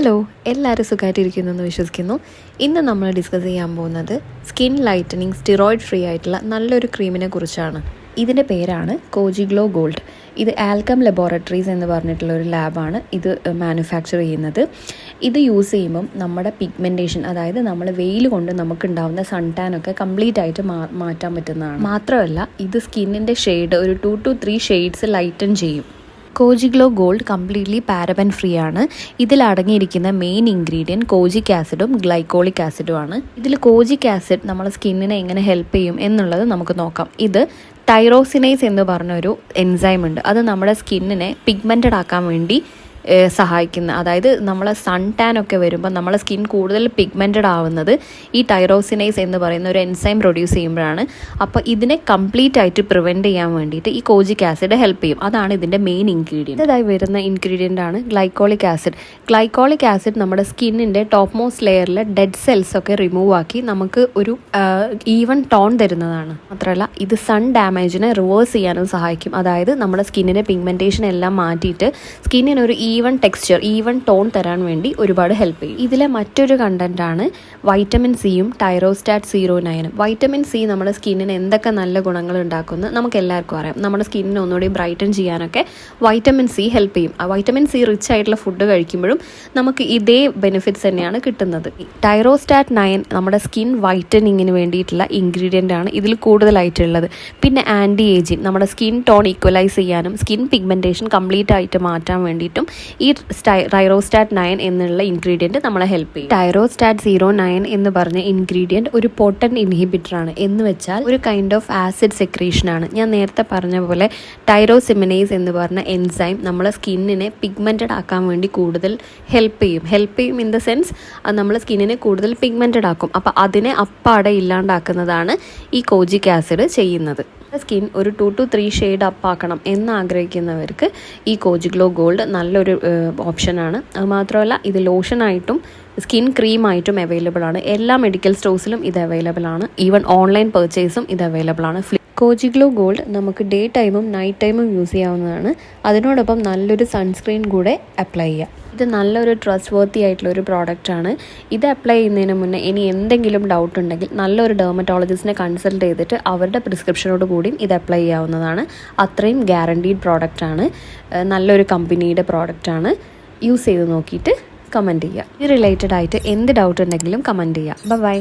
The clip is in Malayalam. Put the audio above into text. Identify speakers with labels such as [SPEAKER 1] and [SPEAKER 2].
[SPEAKER 1] ഹലോ എല്ലാവരും സുഖമായിട്ടിരിക്കുന്നു എന്ന് വിശ്വസിക്കുന്നു. ഇന്ന് നമ്മൾ ഡിസ്കസ് ചെയ്യാൻ പോകുന്നത് സ്കിൻ ലൈറ്റനിങ് സ്റ്റിറോയിഡ് ഫ്രീ ആയിട്ടുള്ള നല്ലൊരു ക്രീമിനെ കുറിച്ചാണ്. ഇതിന്റെ പേരാണ് കോജിഗ്ലോ ഗോൾഡ് ഇത് ആൽക്കം ലബോറട്ടറീസ് എന്ന് പറഞ്ഞിട്ടുള്ള ഒരു ലാബാണ് ഇത് മാനുഫാക്ചർ ചെയ്യുന്നത്. ഇത് യൂസ് ചെയ്യുമ്പം നമ്മുടെ പിഗ്മെന്റേഷൻ അതായത് നമ്മൾ വെയിൽ കൊണ്ട് നമുക്കുണ്ടാവുന്ന സൺ ഒക്കെ കംപ്ലീറ്റ് ആയിട്ട് മാറ്റാൻ പറ്റുന്നതാണ്. മാത്രമല്ല ഇത് സ്കിന്നിന്റെ ഷെയ്ഡ് ഒരു two two three shades lighten ചെയ്യും. Kojiglo gold completely paraben free ആണ്. ഇതിൽ അടങ്ങിയിരിക്കുന്ന മെയിൻ ഇൻഗ്രീഡിയന്റ് കോജിക് ആസിഡും ഗ്ലൈക്കോളിക് ആസിഡും ആണ്. ഇതിൽ കോജിക് ആസിഡ് നമ്മുടെ സ്കിന്നിനെ എങ്ങനെ ഹെൽപ്പ് ചെയ്യും എന്നുള്ളത് നമുക്ക് നോക്കാം. ഇത് ടൈറോസിനൈസ് എന്ന് പറഞ്ഞൊരു എൻസൈം ഉണ്ട്. അത് നമ്മുടെ സ്കിന്നിനെ പിഗ്മെന്റഡ് ആക്കാൻ വേണ്ടി സഹായിക്കുന്ന അതായത് നമ്മളെ സൺ ടാൻ ഒക്കെ വരുമ്പോൾ നമ്മളെ സ്കിൻ കൂടുതൽ പിഗ്മെന്റഡ് ആവുന്നത് ഈ ടൈറോസിനൈസ് എന്ന് പറയുന്ന ഒരു എൻസൈം പ്രൊഡ്യൂസ് ചെയ്യുമ്പോഴാണ്. അപ്പോൾ ഇതിനെ കംപ്ലീറ്റ് ആയിട്ട് പ്രിവെന്റ് ചെയ്യാൻ വേണ്ടിയിട്ട് ഈ കോജിക് ആസിഡ് ഹെൽപ്പ് ചെയ്യും. അതാണ് ഇതിന്റെ മെയിൻ ഇൻഗ്രീഡിയന്റ് ഇതായി വരുന്ന ഇൻഗ്രീഡിയന്റ് ആണ് ഗ്ലൈക്കോളിക് ആസിഡ്. ഗ്ലൈക്കോളിക് ആസിഡ് നമ്മുടെ സ്കിന്നിന്റെ ടോപ്പ് മോസ്റ്റ് ലെയറിൽ ഡെഡ് സെൽസ് ഒക്കെ റിമൂവ് ആക്കി നമുക്ക് ഒരു ഈവൻ ടോൺ തരുന്നതാണ്. മാത്രമല്ല ഇത് സൺ ഡാമേജിനെ റിവേഴ്സ് ചെയ്യാനും സഹായിക്കും. അതായത് നമ്മുടെ സ്കിന്നിന്റെ പിഗ്മെന്റേഷൻ എല്ലാം മാറ്റിയിട്ട് സ്കിന്നിന് ഒരു ഈവൻ ടെക്സ്ചർ ഈവൺ ടോൺ തരാൻ വേണ്ടി ഒരുപാട് ഹെൽപ്പ് ചെയ്യും. ഇതിലെ മറ്റൊരു കണ്ടന്റ് ആണ് വൈറ്റമിൻ സിയും ടൈറോസ്റ്റാറ്റ് സീറോ നയനും വൈറ്റമിൻ സി നമ്മുടെ സ്കിന്നിന് എന്തൊക്കെ നല്ല ഗുണങ്ങൾ ഉണ്ടാക്കുമെന്ന് നമുക്ക് എല്ലാവർക്കും അറിയാം. നമ്മുടെ സ്കിന്നിനെ ഒന്നുകൂടി ബ്രൈറ്റൻ ചെയ്യാനൊക്കെ വൈറ്റമിൻ സി ഹെൽപ്പ് ചെയ്യും. ആ വൈറ്റമിൻ സി റിച്ച് ആയിട്ടുള്ള ഫുഡ് കഴിക്കുമ്പോഴും നമുക്ക് ഇതേ ബെനിഫിറ്റ്സ് തന്നെയാണ് കിട്ടുന്നത്. ടൈറോസ്റ്റാറ്റ് നയൻ നമ്മുടെ സ്കിൻ വൈറ്റനിങ്ങിന് വേണ്ടിയിട്ടുള്ള ഇൻഗ്രീഡിയന്റ് ആണ് ഇതിൽ കൂടുതലായിട്ടുള്ളത്. പിന്നെ ആന്റി ഏജിങ് നമ്മുടെ സ്കിൻ ടോൺ ഈക്വലൈസ് ചെയ്യാനും സ്കിൻ പിഗ്മെന്റേഷൻ കംപ്ലീറ്റ് ആയിട്ട് മാറ്റാൻ വേണ്ടിയിട്ടും ഈ ടൈറോസ്റ്റാറ്റ് നയൻ എന്നുള്ള ഇൻഗ്രീഡിയന്റ് നമ്മളെ ഹെൽപ്പ് ചെയ്യും. ടൈറോസ്റ്റാറ്റ് സീറോ നയൻ എന്ന് പറഞ്ഞ ഇൻഗ്രീഡിയന്റ് ഒരു പൊട്ടൻ ഇൻഹിബിറ്റർ ആണ്. എന്ന് വെച്ചാൽ ഒരു കൈൻഡ് ഓഫ് ആസിഡ് സെക്രീഷൻ ആണ്. ഞാൻ നേരത്തെ പറഞ്ഞ പോലെ ടൈറോസിമിനൈസ് എന്ന് പറഞ്ഞ എൻസൈം നമ്മളെ സ്കിന്നിനെ പിഗ്മെന്റഡ് ആക്കാൻ വേണ്ടി കൂടുതൽ ഹെൽപ്പ് ചെയ്യും. ഹെൽപ്പ് ചെയ്യും ഇൻ ദ സെൻസ് അത് നമ്മളെ സ്കിന്നിനെ കൂടുതൽ പിഗ്മെന്റഡ് ആക്കും. അപ്പോൾ അതിനെ അപ്പാടെ ഇല്ലാണ്ടാക്കുന്നതാണ് ഈ കോജിക് ആസിഡ് ചെയ്യുന്നത്. സ്കിൻ ഒരു two two three shade up ആക്കണം എന്ന് ആഗ്രഹിക്കുന്നവർക്ക് ഈ കോജ് കോജിഗ്ലോ ഗോൾഡ് നല്ലൊരു ഓപ്ഷനാണ് അതുമാത്രമല്ല ഇത് ലോഷനായിട്ടും സ്കിൻ ക്രീമായിട്ടും അവൈലബിൾ ആണ്. എല്ലാ മെഡിക്കൽ സ്റ്റോഴ്സിലും ഇത് അവൈലബിൾ ആണ്. ഈവൻ ഓൺലൈൻ പർച്ചേസും ഇത് അവൈലബിൾ ആണ്. കോജിഗ്ലോ ഗോൾഡ് നമുക്ക് ഡേ ടൈമും നൈറ്റ് ടൈമും യൂസ് ചെയ്യാവുന്നതാണ്. അതിനോടൊപ്പം നല്ലൊരു സൺസ്ക്രീൻ കൂടെ അപ്ലൈ ചെയ്യാം. ഇത് നല്ലൊരു ട്രസ്റ്റ് വർത്തി ആയിട്ടുള്ള ഒരു പ്രോഡക്റ്റ് ആണ്. ഇത് അപ്ലൈ ചെയ്യുന്നതിന് മുന്നേ ഇനി എന്തെങ്കിലും ഡൗട്ട് ഉണ്ടെങ്കിൽ നല്ലൊരു ഡെർമറ്റോളജിസ്റ്റിനെ കൺസൾട്ട് ചെയ്തിട്ട് അവരുടെ പ്രിസ്ക്രിപ്ഷനോട് കൂടിയും ഇത് അപ്ലൈ ചെയ്യാവുന്നതാണ്. അത്രയും ഗ്യാരണ്ടീഡ് പ്രോഡക്റ്റ് ആണ്. നല്ലൊരു കമ്പനിയുടെ പ്രോഡക്റ്റ് ആണ്. യൂസ് ചെയ്ത് നോക്കിയിട്ട് കമന്റ് ചെയ്യുക ഇത് റിലേറ്റഡ് ആയിട്ട് എന്ത് ഡൗട്ട് ഉണ്ടെങ്കിലും കമന്റ് ചെയ്യുക ബൈ